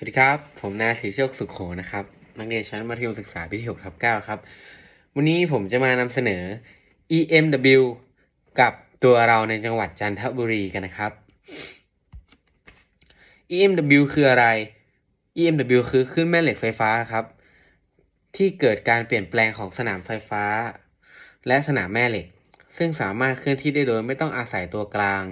สวัสดีครับ ผมนายศรีโชคสุขโขนะครับ นักเรียนชั้นมัธยมศึกษาปีที่6ทับ9ครับ วันนี้ผมจะมานำเสนอ EMW กับตัวเราในจังหวัดจันทบุรีกันนะครับ EMW คืออะไร EMW คือคลื่นแม่เหล็กไฟฟ้าครับ ที่เกิดการเปลี่ยนแปลงของสนามไฟฟ้า และสนามแม่เหล็ก ซึ่งสามารถเคลื่อนที่ได้โดยไม่ต้องอาศัยตัวกลาง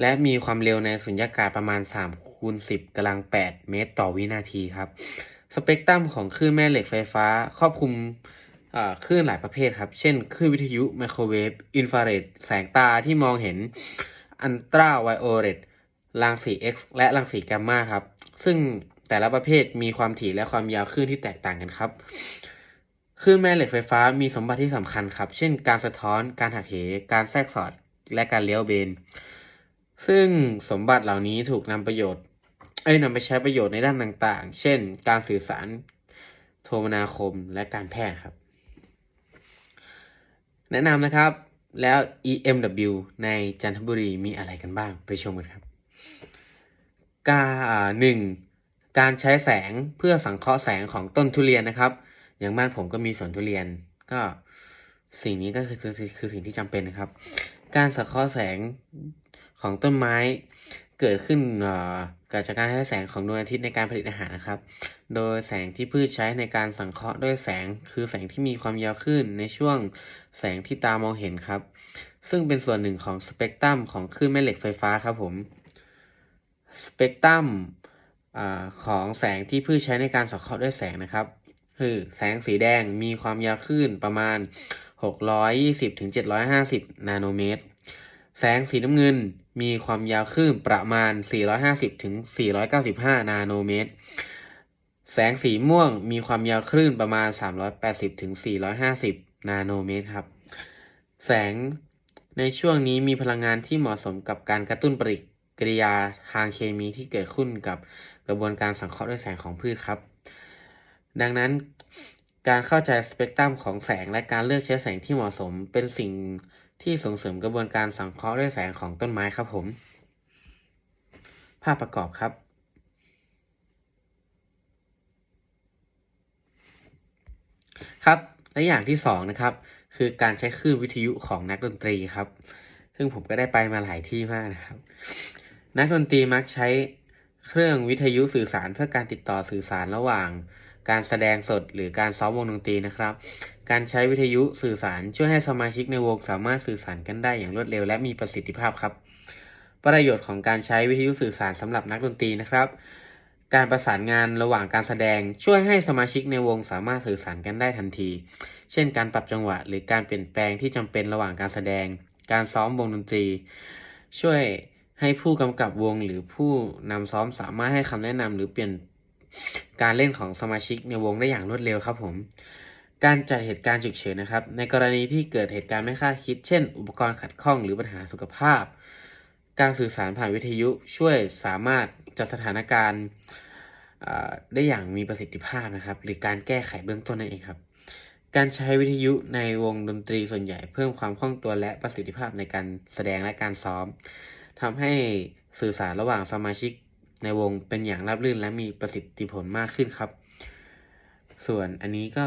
และมีความเร็วในสุญญากาศประมาณ3คูณ10กำลัง 8 เมตรต่อวินาทีครับ สเปกตรัมของคลื่นแม่เหล็กไฟฟ้าครอบคลุมคลื่นหลายประเภทครับ เช่นคลื่นวิทยุไมโครเวฟอินฟราเรดแสงตาที่มองเห็นอันตราไวโอเลตรังสี X และรังสีแกมมาครับ ซึ่งแต่ละประเภทมีความถี่และความยาวคลื่นที่แตกต่างกันครับคลื่นแม่เหล็กไฟฟ้ามีสมบัติที่สำคัญครับ เช่น การสะท้อน การหักเห การแทรกสอด และการเลี้ยวเบน ซึ่งสมบัติเหล่านี้ถูกนำประโยชน์ เอ้ยนำไปใช้ประโยชน์ในด้านต่างๆ เช่น การสื่อสาร โทรมนาคม และการแพทย์ครับ แนะนำนะครับ แล้ว EMW ในจันทบุรีมีอะไรกันบ้าง ไปชมกันครับ กาหนึ่งการใช้แสงเพื่อสังเคราะห์แสงของต้นทุเรียนนะครับ อย่างบ้านผมก็มีสวนทุเรียน ก็สิ่งนี้ก็คือคือคือสิ่งที่จำเป็นนะครับ การสังเคราะห์แสงของต้นไม้เกิดขึ้นเกิดจากการใช้แสงของดวงอาทิตย์ในการผลิตอาหารนะครับ โดยแสงที่พืชใช้ในการสังเคราะห์ด้วยแสงคือแสงที่มีความยาวขึ้นในช่วงแสงที่ตามองเห็นครับ ซึ่งเป็นส่วนหนึ่งของสเปกตรัมของคลื่นแม่เหล็กไฟฟ้าครับผม สเปกตรัมอของแสงที่พืชใช้ในการสังเคราะห์ด้วยแสงนะครับ คือแสงสีแดงมีความยาวคลื่นประมาณ 620ถึง750 นาโนเมตร แสงสีน้ำเงินมีความยาวคลื่นประมาณ 450ถึง495 นาโนเมตร แสงสีม่วงมีความยาวคลื่นประมาณ 380ถึง450 นาโนเมตรครับ แสงในช่วงนี้มีพลังงานที่เหมาะสมกับการกระตุ้นปฏิกิริยาทางเคมีที่เกิดขึ้นกับกระบวนการสังเคราะห์ด้วยแสงของพืชครับ ดังนั้น การเข้าใจสเปกตรัมของแสงและการเลือกใช้แสงที่เหมาะสม เป็นสิ่งที่ส่งเสริมกระบวนการสังเคราะห์ด้วยแสงของต้นไม้ครับผม ภาพประกอบครับ ครับและอย่างที่สองนะครับ คือการใช้คลื่นวิทยุของนักดนตรีครับ ซึ่งผมก็ได้ไปมาหลายที่มากนะครับ นักดนตรีมักใช้เครื่องวิทยุสื่อสารเพื่อการติดต่อสื่อสารระหว่าง การแสดงสดหรือการซ้อมวงดนตรีนะครับ การใช้วิทยุสื่อสารช่วยให้สมาชิกในวงสามารถสื่อสารกันได้อย่างรวดเร็วและมีประสิทธิภาพครับ ประโยชน์ของการใช้วิทยุสื่อสารสำหรับนักดนตรีนะครับ การประสานงานระหว่างการแสดงช่วยให้สมาชิกในวงสามารถสื่อสารกันได้ทันที เช่น การปรับจังหวะ หรือการเปลี่ยนแปลงที่จำเป็นระหว่างการแสดง การซ้อมวงดนตรี ช่วยให้ผู้กำกับวงหรือผู้นำซ้อมสามารถให้คำแนะนำหรือเปลี่ยน การเล่นของสมาชิกในวงได้อย่างรวดเร็วครับผม การจัดเหตุการณ์ฉุกเฉินนะครับ ในกรณีที่เกิดเหตุการณ์ไม่คาดคิด เช่น อุปกรณ์ขัดข้องหรือปัญหาสุขภาพ การสื่อสารผ่านวิทยุช่วยสามารถจัดสถานการณ์ได้อย่างมีประสิทธิภาพนะครับ หรือการแก้ไขเบื้องต้นนั่นเองครับการใช้วิทยุในวงดนตรีส่วนใหญ่เพิ่มความคล่องตัวและประสิทธิภาพในการแสดงและการซ้อมทำให้สื่อสารระหว่างสมาชิก ในวงเป็นอย่างราบรื่นและมีประสิทธิผลมากขึ้นครับ ส่วนอันนี้ก็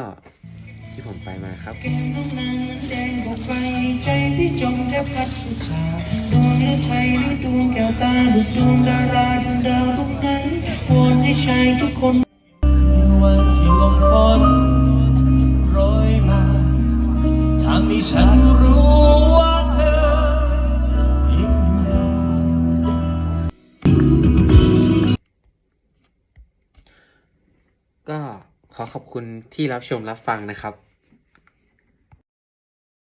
ที่ผมไปมาครับแก้มน้องนางนั้นแดงบอกไปใจพี่จมแทบพัดสุขาดวงหรือไทยหรือดวงแก้วตาดุดดวงดาราดวงดาวดวงนั้นวอนให้ชายทุกคนวันที่ลมฝนโรยมาทางนี้ฉันรู้ ก็ขอขอบคุณที่รับชมรับฟังนะครับ